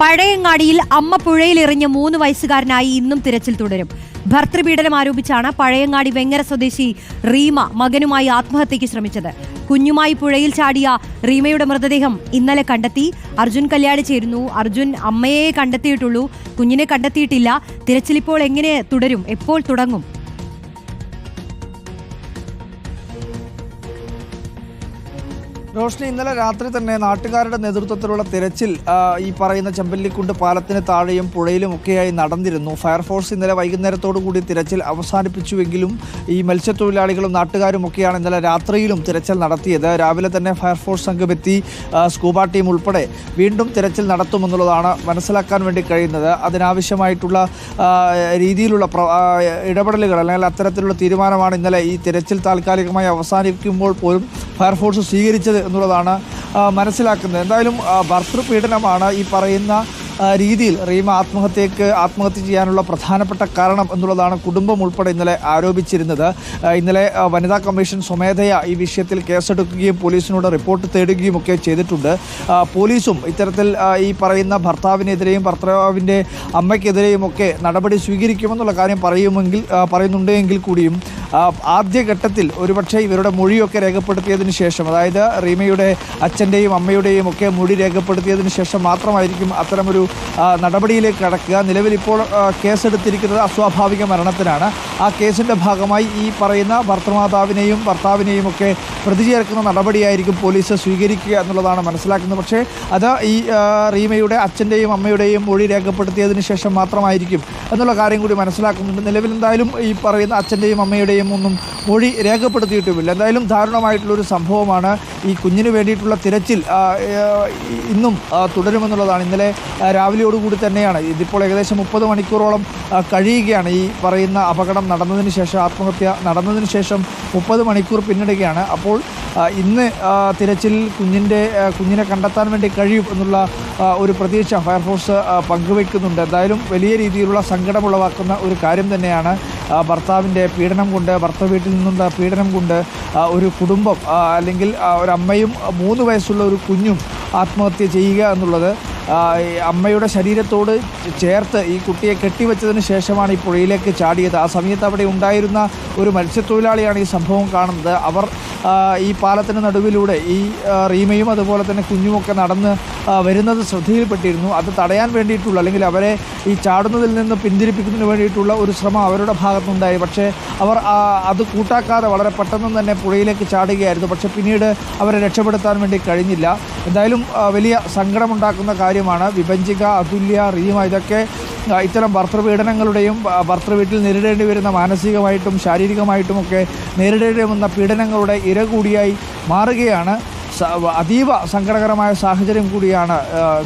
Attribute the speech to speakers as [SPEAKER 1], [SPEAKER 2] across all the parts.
[SPEAKER 1] പഴയങ്ങാടിയിൽ അമ്മ പുഴയിൽ എറിഞ്ഞ മൂന്ന് വയസ്സുകാരനായി ഇന്നും തിരച്ചിൽ തുടരും. ഭർത്തൃപീഡനം ആരോപിച്ചാണ് പഴയങ്ങാടി വെങ്ങര സ്വദേശി റീമ മകനുമായി ആത്മഹത്യയ്ക്ക് ശ്രമിച്ചത്. കുഞ്ഞുമായി പുഴയിൽ ചാടിയ റീമയുടെ മൃതദേഹം ഇന്നലെ കണ്ടെത്തി അർജുൻ കല്യാണി ചേരുന്നു. അർജുൻ അമ്മയെ കണ്ടെത്തിയിട്ടുള്ളൂ. കുഞ്ഞിനെ കണ്ടെത്തിയിട്ടില്ല. തിരച്ചിൽ ഇപ്പോൾ എങ്ങനെ തുടരും? എപ്പോൾ തുടങ്ങും?
[SPEAKER 2] റോഷ്നി ഇന്നലെ രാത്രി തന്നെ നാട്ടുകാരുടെ നേതൃത്വത്തിലുള്ള തിരച്ചിൽ ഈ പറയുന്ന ചെമ്പല്ലിക്കുണ്ട് പാലത്തിന് താഴെയും പുഴയിലും ഒക്കെയായി നടന്നിരുന്നു. ഫയർഫോഴ്സ് ഇന്നലെ വൈകുന്നേരത്തോടു കൂടി തിരച്ചിൽ അവസാനിപ്പിച്ചുവെങ്കിലും ഈ മത്സ്യത്തൊഴിലാളികളും നാട്ടുകാരും ഒക്കെയാണ് ഇന്നലെ രാത്രിയിലും തിരച്ചിൽ നടത്തിയത്. രാവിലെ തന്നെ ഫയർഫോഴ്സ് സംഘം എത്തി സ്കൂബ ടീം ഉൾപ്പെടെ വീണ്ടും തിരച്ചിൽ നടത്തുമെന്നുള്ളതാണ് മനസ്സിലാക്കാൻ വേണ്ടി കഴിയുന്നത്. അതിനാവശ്യമായിട്ടുള്ള രീതിയിലുള്ള ഇടപെടലുകൾ അല്ലെങ്കിൽ അത്തരത്തിലുള്ള തീരുമാനമാണ് ഇന്നലെ ഈ തിരച്ചിൽ താൽക്കാലികമായി അവസാനിക്കുമ്പോൾ പോലും ഫയർഫോഴ്സ് സ്വീകരിച്ചത് എന്നുള്ളതാണ് മനസ്സിലാക്കുന്നത്. എന്തായാലും ഭർത്തൃപീഡനമാണ് ഈ പറയുന്ന രീതിയിൽ റീമ ആത്മഹത്യക്ക് ആത്മഹത്യ ചെയ്യാനുള്ള പ്രധാനപ്പെട്ട കാരണം എന്നുള്ളതാണ് കുടുംബം ഉൾപ്പെടെ ഇന്നലെ ആരോപിച്ചിരുന്നത്. ഇന്നലെ വനിതാ കമ്മീഷൻ സ്വമേധയാ ഈ വിഷയത്തിൽ കേസെടുക്കുകയും പോലീസിനോട് റിപ്പോർട്ട് തേടുകയും ഒക്കെ ചെയ്തിട്ടുണ്ട്. പോലീസും ഇത്തരത്തിൽ ഈ പറയുന്ന ഭർത്താവിനെതിരെയും ഭർത്താവിന്റെ അമ്മയ്ക്കെതിരെയും ഒക്കെ നടപടി സ്വീകരിക്കുമെന്നുള്ള കാര്യം പറയുമെങ്കിൽ പറയുന്നുണ്ടെങ്കിൽ കൂടിയും ആദ്യഘട്ടത്തിൽ ഒരുപക്ഷെ ഇവരുടെ മൊഴിയൊക്കെ രേഖപ്പെടുത്തിയതിന് ശേഷം അതായത് റീമയുടെ അച്ഛന്റെയും അമ്മയുടെയും ഒക്കെ മൊഴി രേഖപ്പെടുത്തിയതിന് ശേഷം മാത്രമായിരിക്കും അത്തരമൊരു നടപടിയിലേക്ക് കടക്കുക. നിലവിൽ ഇപ്പോൾ കേസെടുത്തിരിക്കുന്നത് അസ്വാഭാവിക മരണത്തിനാണ്. ആ കേസിന്റെ ഭാഗമായി ഈ പറയുന്ന ഭർത്തൃമാതാവിനെയും ഭർത്താവിനെയും ഒക്കെ പ്രതി ചേർക്കുന്ന നടപടിയായിരിക്കും പോലീസ് സ്വീകരിക്കുക എന്നുള്ളതാണ് മനസ്സിലാക്കുന്നത്. പക്ഷേ അത് ഈ റീമയുടെ അച്ഛന്റെയും അമ്മയുടെയും മൊഴി രേഖപ്പെടുത്തിയതിന് ശേഷം മാത്രമായിരിക്കും എന്നുള്ള കാര്യം കൂടി മനസ്സിലാക്കുന്നുണ്ട്. നിലവിൽ എന്തായാലും ഈ പറയുന്ന അച്ഛന്റെയും അമ്മയുടെയും ഒന്നും മൊഴി രേഖപ്പെടുത്തിയിട്ടുമില്ല എന്തായാലും ദാരുണമായിട്ടുള്ളൊരു സംഭവമാണ് ഈ കുഞ്ഞിന് വേണ്ടിയിട്ടുള്ള തിരച്ചിൽ ഇന്നും തുടരുമെന്നുള്ളതാണ്. ഇന്നലെ രാവിലെയോടുകൂടി തന്നെയാണ്. ഇതിപ്പോൾ ഏകദേശം മുപ്പത് മണിക്കൂറോളം കഴിയുകയാണ് ഈ പറയുന്ന അപകടം നടന്നതിന് ശേഷം ആത്മഹത്യ നടന്നതിന് ശേഷം മുപ്പത് മണിക്കൂർ പിന്നിടുകയാണ്. അപ്പോൾ ഇന്ന് തിരച്ചിൽ കുഞ്ഞിന്റെ കുഞ്ഞിനെ കണ്ടെത്താൻ വേണ്ടി കഴിയും എന്നുള്ള ഒരു പ്രതീക്ഷ ഫയർഫോഴ്സ് പങ്കുവയ്ക്കുന്നുണ്ട് എന്തായാലും വലിയ രീതിയിലുള്ള സങ്കടമുളവാക്കുന്ന ഒരു കാര്യം തന്നെയാണ് ഭർത്താവിന്റെ പീഡനം കൊണ്ട് ഭർത്താവ് വീട്ടിൽ നിന്നുള്ള പീഡനം കൊണ്ട് ഒരു കുടുംബം അല്ലെങ്കിൽ ഒരമ്മയും മൂന്ന് വയസ്സുള്ള ഒരു കുഞ്ഞും ആത്മഹത്യ ചെയ്യുക എന്നുള്ളത് അമ്മയുടെ ശരീരത്തോട് ചേർത്ത് ഈ കുട്ടിയെ കെട്ടിവെച്ചതിന് ശേഷമാണ് ഈ പുഴയിലേക്ക് ചാടിയത്. ആ സമയത്ത് അവിടെ ഉണ്ടായിരുന്ന ഒരു മത്സ്യത്തൊഴിലാളിയാണ് ഈ സംഭവം കാണുന്നത്. അവർ ഈ പാലത്തിന് നടുവിലൂടെ ഈ റീമയും അതുപോലെ തന്നെ കുഞ്ഞുമൊക്കെ നടന്ന് വരുന്നത് ശ്രദ്ധയിൽപ്പെട്ടിരുന്നു. അത് തടയാൻ വേണ്ടിയിട്ടുള്ള അല്ലെങ്കിൽ അവരെ ഈ ചാടുന്നതിൽ നിന്ന് പിന്തിരിപ്പിക്കുന്നതിന് വേണ്ടിയിട്ടുള്ള ഒരു ശ്രമം അവരുടെ ഭാഗത്തുണ്ടായി പക്ഷേ അവർ അത് കൂട്ടാക്കാതെ വളരെ പെട്ടെന്ന് തന്നെ പുഴയിലേക്ക് ചാടുകയായിരുന്നു. പക്ഷേ പിന്നീട് അവരെ രക്ഷപ്പെടുത്താൻ വേണ്ടി കഴിഞ്ഞില്ല. എന്തായാലും വലിയ സങ്കടമുണ്ടാക്കുന്ന കാര്യമാണ് വിഭജിക അതുല്യ റീമ ഇതൊക്കെ ഇത്തരം ഭർത്തൃപീഡനങ്ങളുടെയും ഭർത്തൃവീട്ടിൽ ഭർത്തൃ വീട്ടിൽ നേരിടേണ്ടി വരുന്ന മാനസികമായിട്ടും ശാരീരികമായിട്ടുമൊക്കെ നേരിടേണ്ടി വന്ന പീഡനങ്ങളുടെ ഇര കൂടിയായി മാറുകയാണ്. അതീവ സങ്കടകരമായ സാഹചര്യം കൂടിയാണ്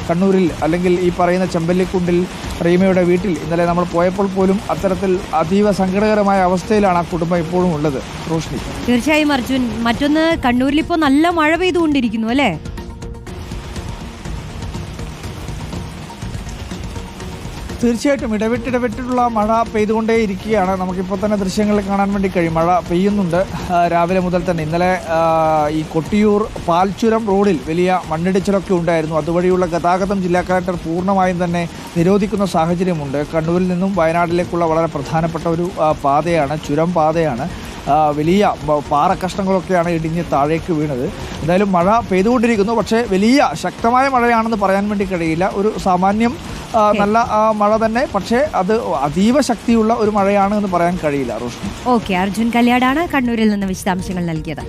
[SPEAKER 2] കണ്ണൂരിൽ അല്ലെങ്കിൽ ഈ പറയുന്ന ചെമ്പല്ലിക്കുണ്ടിൽ റീമയുടെ വീട്ടിൽ. ഇന്നലെ നമ്മൾ പോയപ്പോൾ പോലും അത്തരത്തിൽ അതീവ സങ്കടകരമായ അവസ്ഥയിലാണ് ആ കുടുംബം ഇപ്പോഴും ഉള്ളത്. റോഷ്നി.
[SPEAKER 1] തീർച്ചയായും അർജുൻ മറ്റൊന്ന് കണ്ണൂരിൽ ഇപ്പോൾ നല്ല മഴ പെയ്തുകൊണ്ടിരിക്കുന്നു അല്ലേ?
[SPEAKER 2] തീർച്ചയായിട്ടും ഇടവിട്ടിടവിട്ടിട്ടുള്ള മഴ പെയ്തുകൊണ്ടേ ഇരിക്കുകയാണ് നമുക്കിപ്പോൾ തന്നെ ദൃശ്യങ്ങളിൽ കാണാൻ വേണ്ടി കഴിയും. മഴ പെയ്യുന്നുണ്ട്. രാവിലെ മുതൽ തന്നെ. ഇന്നലെ ഈ കൊട്ടിയൂർ പാൽച്ചുരം റോഡിൽ വലിയ മണ്ണിടിച്ചിലൊക്കെ ഉണ്ടായിരുന്നു. അതുവഴിയുള്ള ഗതാഗതം ജില്ലാ കളക്ടർ പൂർണമായും തന്നെ നിരോധിക്കുന്ന സാഹചര്യമുണ്ട്. കണ്ണൂരിൽ നിന്നും വയനാട്ടിലേക്കുള്ള വളരെ പ്രധാനപ്പെട്ട ഒരു പാതയാണ് ചുരം പാതയാണ്. വലിയ പാറ പാറക്കഷ്ണങ്ങളൊക്കെയാണ് ഇടിഞ്ഞ് താഴേക്ക് വീണത്. എന്തായാലും മഴ പെയ്തുകൊണ്ടിരിക്കുന്നു. പക്ഷേ വലിയ ശക്തമായ മഴയാണെന്ന് പറയാൻ വേണ്ടി കഴിയില്ല. ഒരു സാമാന്യം നല്ല മഴ തന്നെ. പക്ഷേ അത് അതീവ ശക്തിയുള്ള ഒരു മഴയാണ് എന്ന് പറയാൻ കഴിയില്ല റോഷ്നി.
[SPEAKER 1] ഓക്കെ അർജുൻ കല്യാടാണ് കണ്ണൂരിൽ നിന്ന് വിശദാംശങ്ങൾ നൽകിയത്.